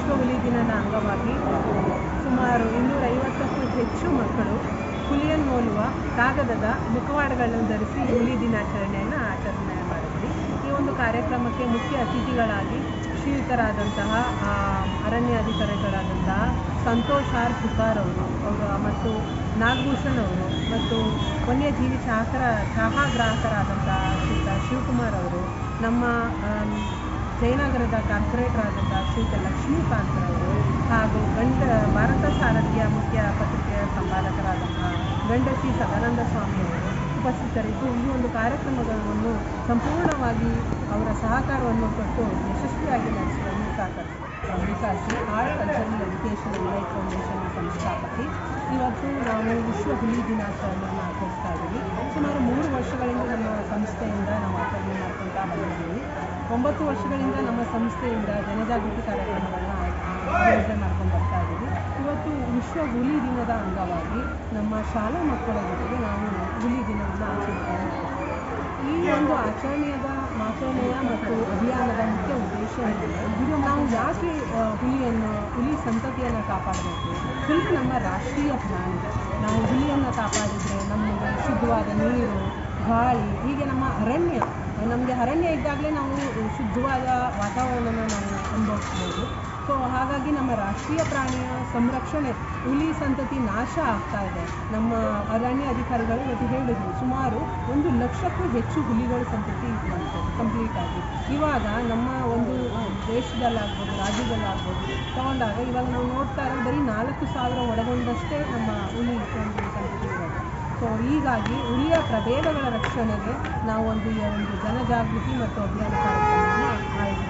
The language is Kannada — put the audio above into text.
ವಿಶ್ವ ಹುಲಿ ದಿನದ ಅಂಗವಾಗಿ ಸುಮಾರು ಇನ್ನೂರೈವತ್ತಕ್ಕೂ ಹೆಚ್ಚು ಮಕ್ಕಳು ಹುಲಿಯನ್ನು ಹೋಲುವ ಕಾಗದದ ಮುಖವಾಡಗಳನ್ನು ಧರಿಸಿ ಹುಲಿ ದಿನಾಚರಣೆಯನ್ನು ಆಚರಣೆ ಮಾಡಿದ್ವಿ ಈ ಒಂದು ಕಾರ್ಯಕ್ರಮಕ್ಕೆ ಮುಖ್ಯ ಅತಿಥಿಗಳಾಗಿ ಶ್ರೀಯುತರಾದಂತಹ ಅರಣ್ಯಾಧಿಕಾರಿಗಳಾದಂತಹ ಸಂತೋಷ್ ಆರ್ ಸುಕಾರ್ ಅವರು ಮತ್ತು ನಾಗಭೂಷಣ್ ಅವರು ಮತ್ತು ವನ್ಯಜೀವಿ ಸಹಕಾರ ಸಹಗ್ರಾಹಕರಾದಂತಹ ಶ್ರೀಯುತ ಶಿವಕುಮಾರ್ ಅವರು ನಮ್ಮ ಜಯನಗರದ ಕಾರ್ಪೊರೇಟರ್ ಆದಂತಹ ಶ್ರೀಯುತ ಲಕ್ಷ್ಮೀಕಾಂತ್ ಅವರು ಹಾಗೂ ಗಂಡ ಭಾರತ ಸಾರಥಿಯ ಮುಖ್ಯ ಪತ್ರಿಕೆಯ ಸಂಪಾದಕರಾದಂತಹ ಗಂಡಸಿ ಸದಾನಂದ ಸ್ವಾಮಿ ಅವರು ಉಪಸ್ಥಿತರಿದ್ದು, ಈ ಒಂದು ಕಾರ್ಯಕ್ರಮಗಳನ್ನು ಸಂಪೂರ್ಣವಾಗಿ ಅವರ ಸಹಕಾರವನ್ನು ಕೊಟ್ಟು ಯಶಸ್ವಿಯಾಗಿ ನಡೆಸುವಲ್ಲಿ ಸಹಕರಿಸಿ Vikasi art cultural education life foundation ಸಂಸ್ಥಾಪಕಿ. ಇವತ್ತು ನಾವು ವಿಶ್ವ ಹುಲಿ ದಿನಾಚರಣೆಯನ್ನು ಆಚರಿಸ್ತಾ ಇದ್ದೀವಿ. ಸುಮಾರು ಮೂರು ವರ್ಷಗಳಿಂದ ನಮ್ಮ ಸಂಸ್ಥೆಯಿಂದ ನಾವು ಆಚರಣೆ ಮಾಡ್ಕೊತಾ ಬಂದಿದ್ದೀವಿ. ಒಂಬತ್ತು ವರ್ಷಗಳಿಂದ ನಮ್ಮ ಸಂಸ್ಥೆಯಿಂದ ಜನಜಾಗೃತಿ ಕಾರ್ಯಕ್ರಮಗಳನ್ನ ಆಯೋಜನೆ ಮಾಡ್ಕೊಂಡು ಬರ್ತಾ ಇದ್ದೀವಿ. ಇವತ್ತು ವಿಶ್ವ ಹುಲಿ ದಿನದ ಅಂಗವಾಗಿ ನಮ್ಮ ಶಾಲಾ ಮಕ್ಕಳ ಜೊತೆಗೆ ನಾವು ಹುಲಿ ದಿನವನ್ನು ಆಚರಿಸ್ತಾ ಈ ಒಂದು ಆಚರಣೆಯದ ಆಚರಣೆಯ ಮತ್ತು ಅಭಿಯಾನದ ಮುಖ್ಯ ಉದ್ದೇಶ ಇದು ನಾವು ಯಾಕೆ ಹುಲಿಯನ್ನು, ಹುಲಿ ಸಂತತಿಯನ್ನು ಕಾಪಾಡಬೇಕು? ಹುಲಿ ನಮ್ಮ ರಾಷ್ಟ್ರೀಯ ಪ್ರಾಣಿ ನಾವು ಹುಲಿಯನ್ನು ಕಾಪಾಡಿದರೆ ನಮಗೆ ಶುದ್ಧವಾದ ನೀರು ಗಾಳಿ ಹೀಗೆ ನಮ್ಮ ಅರಣ್ಯ, ನಮಗೆ ಅರಣ್ಯ ಇದ್ದಾಗಲೇ ನಾವು ಶುದ್ಧವಾದ ವಾತಾವರಣನ ನಾವು ಅನುಭವಿಸ್ಬೋದು. ಸೊ ಹಾಗಾಗಿ ನಮ್ಮ ರಾಷ್ಟ್ರೀಯ ಪ್ರಾಣಿಯ ಸಂರಕ್ಷಣೆ, ಹುಲಿ ಸಂತತಿ ನಾಶ ಆಗ್ತಾ ಇದೆ. ನಮ್ಮ ಅರಣ್ಯ ಅಧಿಕಾರಿಗಳು ಇವತ್ತು ಹೇಳಿದ್ರು, ಸುಮಾರು ಒಂದು ಲಕ್ಷಕ್ಕೂ ಹೆಚ್ಚು ಹುಲಿಗಳ ಸಂತತಿ ಇರುವಂತೆ ಕಂಪ್ಲೀಟ್ ಆಗಿ. ಇವಾಗ ನಮ್ಮ ಒಂದು ದೇಶದಲ್ಲಾಗ್ಬೋದು, ರಾಜ್ಯದಲ್ಲಾಗ್ಬೋದು, ತಗೊಂಡಾಗ ಇವಾಗ ನಾವು ನೋಡ್ತಾ ಇರೋ ಬರೀ ನಾಲ್ಕು ಸಾವಿರ ಒಳಗೊಂಡಷ್ಟೇ ನಮ್ಮ ಹುಲಿ ಒಂದು ಸಂತತಿ ಇರೋದು ಸೊ ಹೀಗಾಗಿ ಉಳಿಯ ಪ್ರಭೇದಗಳ ರಕ್ಷಣೆಗೆ ನಾವು ಒಂದು ಈ ಒಂದು ಜನಜಾಗೃತಿ ಮತ್ತು ಅಭಿಯಾನ ಕಾರ್ಯಕ್ರಮವನ್ನು ಆಯೋಜನೆ